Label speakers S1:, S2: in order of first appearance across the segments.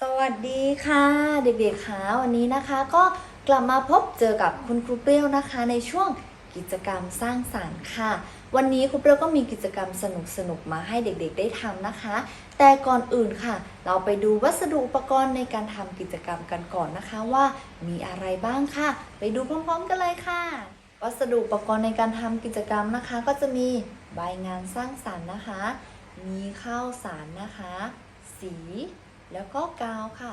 S1: สวัสดีค่ะเด็กๆคะวันนี้นะคะก็กลับมาพบเจอกับคุณครูเปรี้ยวนะคะ ในช่วงกิจกรรมสร้างสารรค์ค่ะ วันนี้ครูเปรี้ยวก็มีกิจกรรมสนุกๆมาให้เด็กๆได้ทำนะคะ แต่ก่อนอื่นค่ะ เราไปดูวัสดุอุปกรณ์ในการทำกิจกรรมกันก่อนนะคะว่ามีอะไรบ้างค่ะ ไปดูพร้อมๆกันเลยค่ะ วัสดุอุปกรณ์ในการทำกิจกรรมนะคะ ก็จะมีใบงานสร้างสรรค์นะคะ มีข้าวสารนะคะ สี แล้วก็กาวค่ะ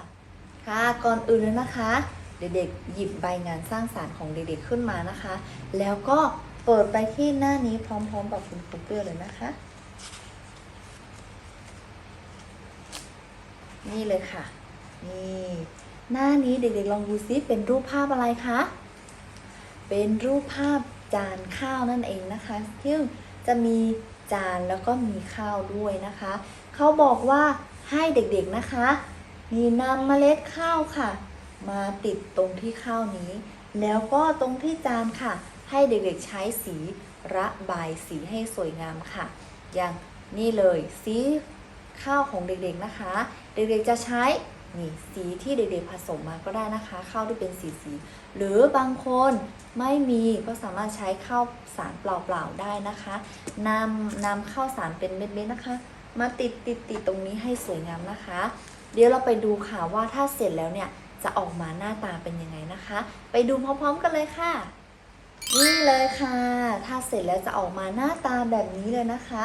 S1: ค่ะก่อนอื่นเลยนะคะ เด็กๆหยิบใบงานสร้างสารรค์ของเด็กๆขึ้นมานะคะ แล้วก็เปิดไปที่หน้านี้พร้อมๆกับคุณครูเปรี้ยวเลยนะคะ นี่เลยค่ะ นี่ หน้านี้เด็กๆลองดูซิเป็นรูปภาพอะไรคะ เป็นรูปภาพจานข้าวนั่นเองนะคะซึ่งจะมีจานแล้วก็มีข้าวด้วยนะคะ เขาบอกว่าให้เด็กๆนะคะ มีนำเมล็ดข้าวค่ะ มาติดตรงที่ข้าวนี้ แล้วก็ตรงที่จานค่ะ ให้เด็กๆใช้สีระบายสีให้สวยงามค่ะ อย่างนี่เลยสีข้าวของเด็กๆนะคะ เด็กๆจะใช้ นี่สีที่เด็กๆผสมมาก็ได้นะคะ ข้าวที่เป็นสีสีๆหรือบางคนไม่มีก็สามารถใช้ข้าวสารเปล่าๆได้นะคะนำนำข้าวสารเป็นเม็ดๆนะคะ มาติดติดติดตรงนี้ให้สวยงามนะคะ เดี๋ยวเราไปดูค่ะว่าถ้าเสร็จแล้วเนี่ยจะออกมาหน้าตาเป็นยังไงนะคะ ไปดูพร้อมๆกันเลยค่ะ นี่เลยค่ะ ถ้าเสร็จแล้วจะออกมาหน้าตาแบบนี้เลยนะคะ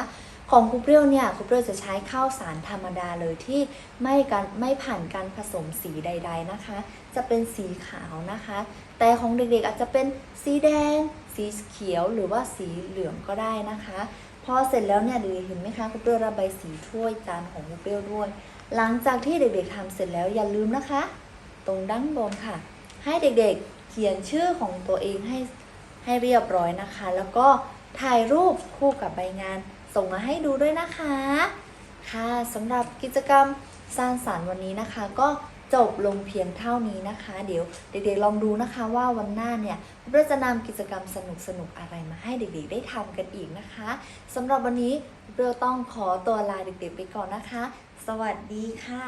S1: ของครูเปรี้ยวเนี่ยครูเปรี้ยวจะใช้ข้าวสารธรรมดาเลยที่ไม่การไม่ผ่านการผสมสีใด ๆนะคะ จะเป็นสีขาวนะคะ แต่ของเด็กๆอาจจะเป็นสีแดง สีเขียวหรือว่าสีเหลืองก็ได้นะคะพอเสร็จแล้วเนี่ยเด็กๆเห็นไหมคะครูเปรี้ยวระบายสีถ้วยจานของครูเปรี้ยวด้วย หลังจากที่เด็กๆทำเสร็จแล้วอย่าลืมนะคะ ตรงด้านบนค่ะ ให้เด็กๆเขียนชื่อของตัวเองให้ให้เรียบร้อยนะคะ แล้วก็ถ่ายรูปคู่กับใบงาน ส่งมาให้ดูด้วยนะคะ ค่ะสำหรับกิจกรรมสร้างสารรค์วันนี้นะคะ ก็จบลงเพียงเท่านี้นะคะ เดี๋ยวเด็กๆลองดูนะคะว่าวันหน้าเนี่ยเราจะนำกิจกรรมสนุกๆอะไรมาให้เด็กๆ ได้ทำกันอีกนะคะสำหรับวันนี้เราต้องขอตัวลาเด็กๆไปก่อนนะคะ สวัสดีค่ะ